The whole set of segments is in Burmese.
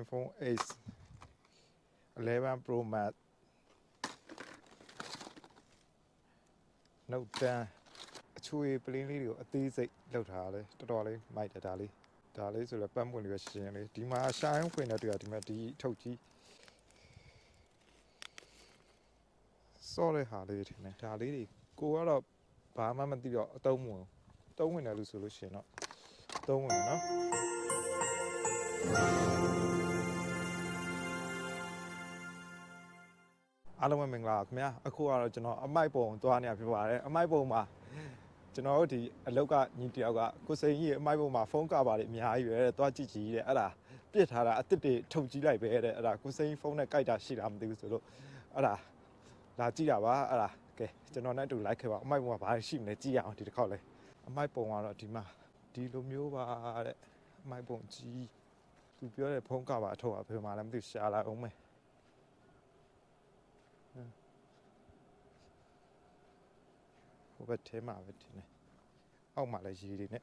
iPhone 8 11 Pro Max Note 10အချွေပလင်းလေးတွေကိုအသေးစိတ်လောက်ထားတယ်တော်တော်လေးမိုက်တယ်ဒါလေးဒါလေးဆိုတော့ပတ်ပွင့်လေးပဲရှင်းလေးဒီမှာရှိုင်းဖွင့်တဲ့တွေ့ရဒီမှာဒီထုတ်ကြီးစောတဲ့ဟာလေးတွေထင်တယ်ဒါလေးတွေကိုကတော့ဘာမှမသိတော့အတုံးမဝင်ဘူးအတုံးဝင်တယ်လို့ဆိုလို့ရှိရင်တော့အတုံးဝင်တယ်နော် အားလုံးပဲမင်္ဂလာပါခင်ဗျာအခုကတော့ကျွန်တော်အမိုက်ပုံသွားနေရဖြစ်ပါတယ်အမိုက်ပုံမှာကျွန်တော်တို့ဒီအလောက်ကညီတယောက်ကကိုစိန်ကြီးရဲ့အမိုက်ပုံမှာဖုန်းကပါတွေအများကြီးပဲတဲ့သွားကြည့်ကြည့်တဲ့အဲ့ဒါပြစ်ထားတာအစ်စ်တွေထုတ်ကြည့်လိုက်ပဲတဲ့အဲ့ဒါကိုစိန်ဖုန်းနဲ့ကြိုက်တာရှိတာမသိဘူးဆိုလို့အဲ့ဒါလာကြည့်တာပါအဲ့ဒါကဲကျွန်တော်နဲ့အတူလိုက်ခဲ့ပါအမိုက်ပုံမှာဘာရှိမလဲကြည့်ရအောင်ဒီတစ်ခေါက်လဲအမိုက်ပုံကတော့ဒီမှာဒီလိုမျိုးပါတဲ့အမိုက်ပုံကြီးသူပြောတဲ့ဖုန်းကပါအထောက်အဘယ်မှာလဲမသိဘူးရှာလာအောင်မယ် ဘက်ထဲမှာပဲထင်တယ်အောက်မှာလည်းရေတွေနဲ့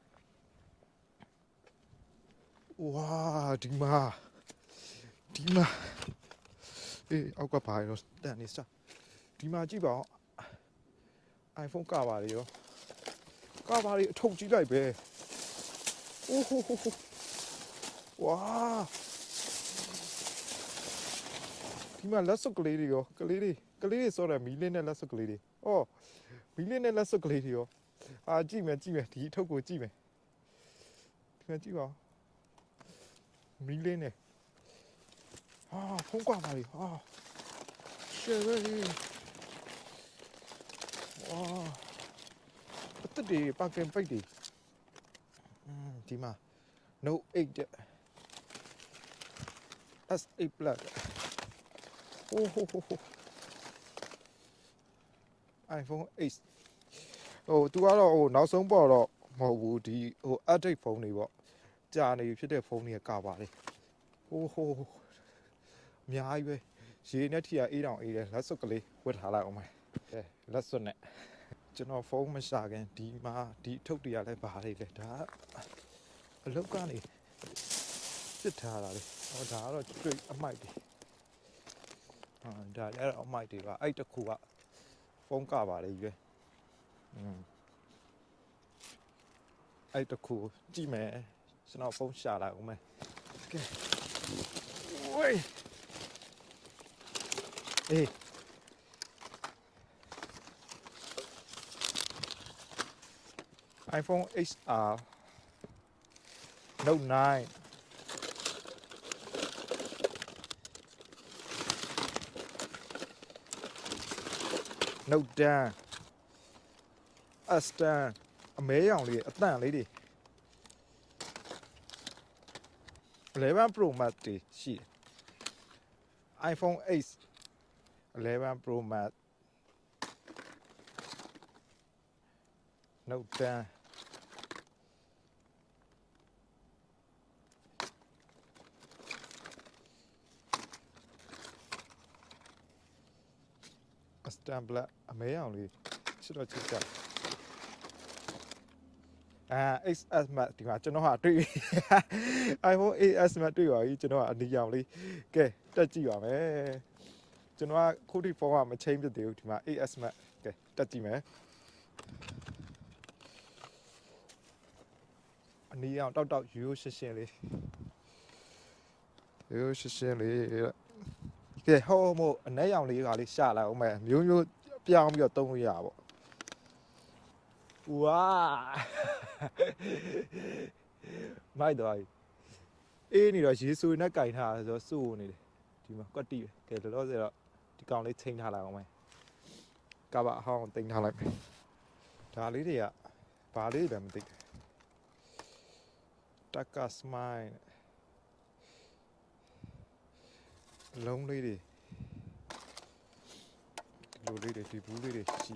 ဝါဒီမှာဒီမှာအေးအောက်ကဘာရောတန်နေစဒီမှာကြည့်ပါဦး iPhone ကပါလေရောကပါလေအထုပ်ကြည့်လိုက်ပဲအိုးဟိုဟိုဟိုဝါဒီမှာလက်စွပ်ကလေးတွေရောကလေးတွေကလေးတွေစောတယ်မီးလင်းတဲ့လက်စွပ်ကလေးတွေ အော်မီလင်းနဲ့လက်စွပ်ကလေးတွေရောအာကြည့်မယ်ကြည့်မယ်ဒီအထုပ်ကိုကြည့်မယ်ဒီမှာကြည့်ပါဦးမီလင်းနဲ့အာဖုံးကွာပါလေအာရှယ်ပဲလေဝါအသက်တွေပါကင်ပိတ်တွေอืมဒီမှာ Note 8တဲ့ S8 Plus ဟိုးဟိုးဟိုးဟိုး iPhone 8ဟိုသူကတော့ဟိုနောက်ဆုံးပေါ်တော့မဟုတ်ဘူးဒီဟို update ဖုန်းတွေပေါ့ကြာနေပြီဖြစ်တဲ့ဖုန်းတွေကကပါလေဟိုးဟိုးအများကြီးပဲရေနဲ့ထီရအေးတောင်အေးတယ်လက်စွပ်ကလေးဝတ်ထားလိုက်အောင်မယ်အဲလက်စွပ်နဲ့ကျွန်တော်ဖုန်းမရှာခင်ဒီမှာဒီအထုပ်တွေကလည်းဘာတွေလဲဒါအလုတ်ကနေစစ်ထားတာလေဟောဒါကတော့တွေ့အမိုက်တွေဟာဒါလည်းအဲ့တော့အမိုက်တွေပါအဲ့တစ်ခုက ဖုန်းကပါလေရွယ်อืมအဲ့တခုကြည့်မယ်ကျွန်တော်ဖုန်းရှာလိုက်အောင်မယ်ကဲဝေးအေး iPhone XR Note 9 Note 10 S10 အမဲရောင်လေးအတန့်လေးတွေ 11 Pro Max တွေရှိတယ် iPhone 8 11 Pro Max Note 10အ စတန်ဘလက်အမဲအောင်လေးချစ်တော့ချစ်ကြအာ XS Max ဒီမှာကျွန်တော်ဟာတွေ့ပြီ iPhone 8s Max တွေ့ပါပြီကျွန်တော်ကအနီရောင်လေးကဲတက်ကြည့်ပါမယ်ကျွန်တော်ကခုထိဖုန်းကမချိန်ပြသေးဘူးဒီမှာ 8s Max ကဲတက်ကြည့်မယ်အနီရောင်တောက်တောက်ရိုးရိုးရှင်းရှင်းလေးရိုးရိုးရှင်းရှင်းလေးတဲ့ ကဲဟိုမို့အနက်ရောင်လေးကလေးရှာလိုက်အောင်မယ်မျိုးမျိုးပြောင်းပြီးတော့တုံးလို့ရပါပေါ့ဝါမိုက်တော့အေးနေတော့ရေဆူနဲ့ကင်ထားတာဆိုတော့စိုးနေတယ်ဒီမှာကွက်တီပဲကဲလောလောဆယ်တော့ဒီကောင်လေးချိန်ထားလိုက်အောင်မယ်ကဘာအဟောင်းတင်ထားလိုက်မယ်ဒါလေးတွေကဘာလေးတွေပဲမသိဘူးတက်ကစမိုင်း လုံးလေးတွေဒီလိုလေးတွေဒီဘူးလေးတွေရှိ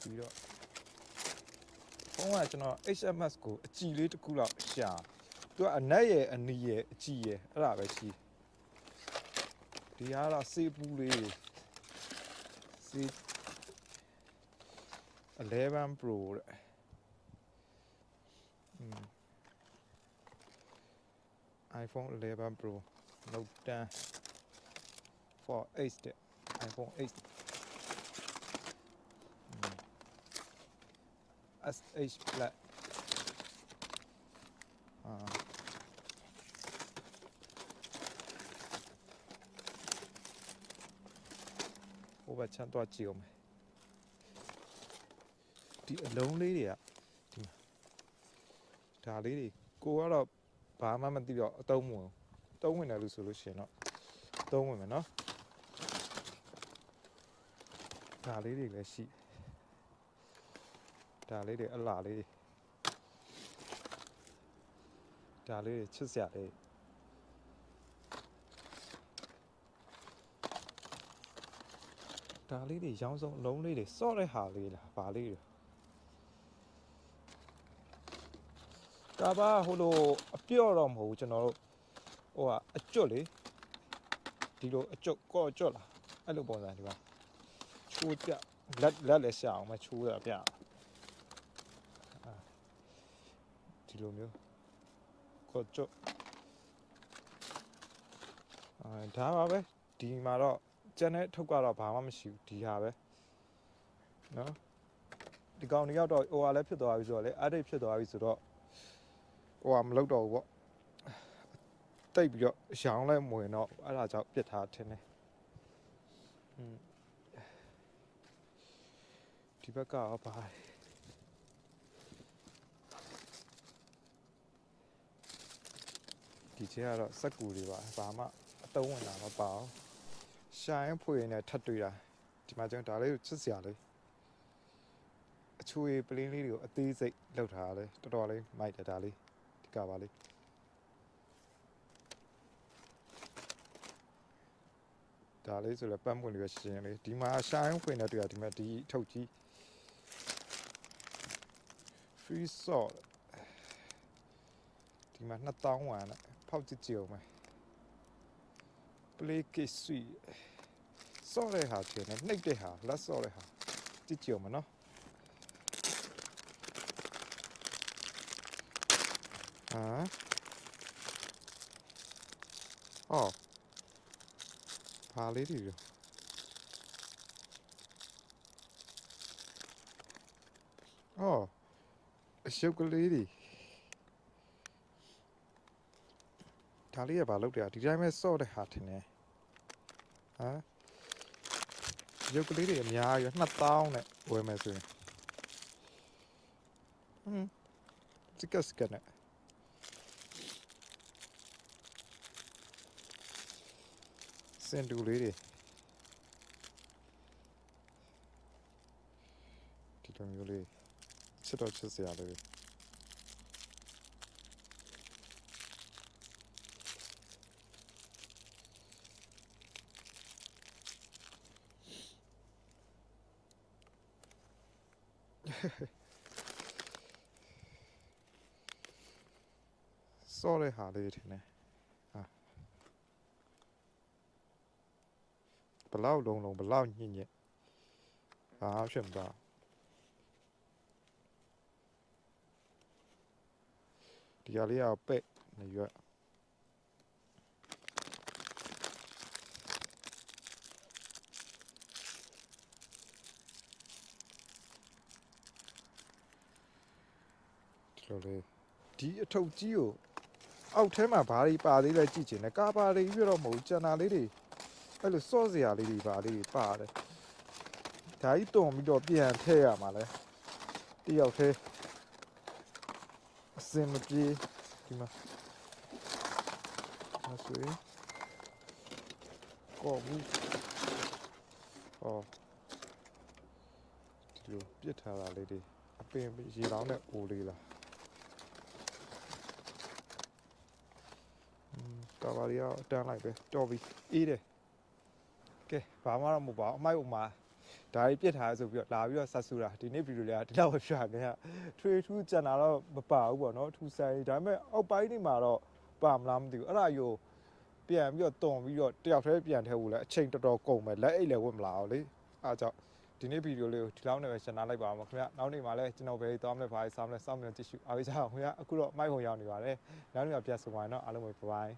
ပြီးတော့ဖုန်းကကျွန်တော် HMS ကိုအကြည်လေးတစ်ခုလောက်ရှာသူကအနက်ရဲ့အနီရဲ့အကြည်ရဲ့အဲ့ဒါပဲရှိဒီကတော့စေးဘူးလေးတွေစေး11 Pro တဲ့อืม iPhone 11 Pro Note 10 for 8တဲ့ iPhone 8อืม SH Black အာဟိုဘက်ချမ်းသွားကြည့်အောင်မယ်ဒီအလုံးလေးတွေကဒီမှာဒါလေးတွေကိုကတော့ဘာမှမ သိတော့အသုံးမဝင်ဘူးအသုံးဝင်တယ်လို့ဆိုလို့ရှိရင်တော့အသုံးဝင်မယ်နော်ဒါလေးတွေလည်းရှိဒါလေးတွေအလားလေးတွေဒါလေးတွေချစ်စရာလေးတွေဒါလေးတွေရောင်းစုံအလုံးလေးတွေစော့တဲ့ဟာလေးလားဘာလေးတွေကာဘာဟိုလိုအပြော့တော့မဟုတ်ဘူးကျွန်တော်တို့ ဟိုကအကျွတ်လေဒီလိုအကျွတ်ကော့အကျွတ်လားအဲ့လိုပုံစံဒီမှာချိုးပြလက်လက်လည်းရှာအောင်မချိုးရပြအာဒီလိုမျိုးကော့ကျွတ်အာဒါပါပဲဒီမှာတော့ကျန်တဲ့ထုတ်ကတော့ဘာမှမရှိဘူးဒီဟာပဲနော်ဒီကောင်တွေရောက်တော့ဟိုဟာလည်းဖြစ်သွားပြီဆိုတော့လေ edit ဖြစ်သွားပြီဆိုတော့ဟိုဟာမလုပ်တော့ဘူးပေါ့ တိတ်ပြီးတော့ရောင်းလိုက်မဝင်တော့အဲ့ဒါကြောင့်ပြစ်ထားထင်းတယ်อืมဒီဘက်ကရောပါဒီချေကတော့စက်ကူတွေပါဘာမှအတုံးဝင်တာမပါဘူးရှာရင်ဖွေရင်လည်းထပ်တွေ့တာဒီမှာကျွန်တော်ဒါလေးကိုချစ်စရာလေးအချွေပလင်းလေးတွေကိုအသေးစိတ်လောက်ထားတာလေတော်တော်လေးမိုက်တယ်ဒါလေးဒီကပါလေး ဒါလေးဆိုလည်းပတ်ပွင့်လေးပဲရှင်းလေးဒီမှာရှာရင်ဖွေနေတွေ့တာဒီမှာဒီထုတ်ကြီး free salt ဒီမှာ2000ဝန်းနဲ့ဖောက်ကြည့်ကြည့်အောင်မယ် play case sweet စော့တဲ့ဟာထင်တယ်နှိပ်တဲ့ဟာလက်စော့တဲ့ဟာကြည့်ကြည့်အောင်မနော်ဟာအော် ဘာလေးတွေရောအော်အရှုပ်ကလေးတွေဒါလေးကဘာလုပ်တယ်อ่ะဒီတိုင်းပဲစော့တဲ့ဟာထင်တယ်ဟမ်ရုပ်ကလေးတွေအများကြီး2000နဲ့ဝယ်မယ်ဆိုရင်ဟမ်စကစကနဲ့ င်တူလေးတွေဒီလိုမျိုးလေးချစ်တော့ချစ်စရာလေးတွေစော့တဲ့ဟာလေးထင်တယ် ဘလောက်လုံးလုံးဘလောက်ညင်ညင်ဘာဖြစ်မသွားဒီဟာလေးကပဲ့နေရွက်ဒီလိုလေးဒီအထုပ်ကြီးကိုအောက်ထဲမှာဘာတွေပါသေးလဲကြည့်ချင်တယ်ကာပါတွေပြီးတော့မဟုတ်ဘူးကျန်တာလေးတွေ အဲ့လိုစော့စရာလေးတွေပါလေးတွေပါတယ်ဒါကြီးတုံပြီးတော့ပြန်ထည့်ရမှာလဲတယောက်သေးအစင်မပြေဒီမှာဒါဆိုရင်ကောဘူးအော်ဒီလိုပြစ်ထားတာလေးတွေအပင်ရေလောင်းတဲ့အိုးလေးလားကာဘာရီကအတန်းလိုက်ပဲတော်ပြီအေးတယ် ကဲဘာမှတော့မဟုတ်ပါဘူးအမိုက်ဥမာဒါကြီးပြစ်ထားဆိုပြီးတော့လာပြီးတော့ဆက်ဆူတာဒီနေ့ဗီဒီယိုလေးကဒီလောက်ပဲရှာခဲ့ရထွေထူးကြံတာတော့မပါဘူးပေါ့နော်ထူဆိုင်ဒါပေမဲ့အောက်ပိုင်းနေမှာတော့ပါမလားမသိဘူးအဲ့ဒါယူပြန်ပြီးတော့တုံပြီးတော့တယောက်တည်းပြန်ထဲဖို့လဲအချိန်တော်တော်ကုန်ပဲလက်အိတ်လည်းဝတ်မလာအောင်လေအားကြောင့်ဒီနေ့ဗီဒီယိုလေးကိုဒီလောက်နဲ့ပဲရှင်းထားလိုက်ပါအောင်ခင်ဗျနောက်နေ့မှာလည်းကျွန်တော်ပဲသွားမလဲဘာလဲစားမလဲစောင့်မျှော်ကြည့်ရှုအားပေးကြအောင်ခင်ဗျအခုတော့မိုက်ခုံရောက်နေပါတယ်နောက်နေ့မှာပြန်ဆုံပါရင်တော့အားလုံးပဲဘိုင်ဘိုင်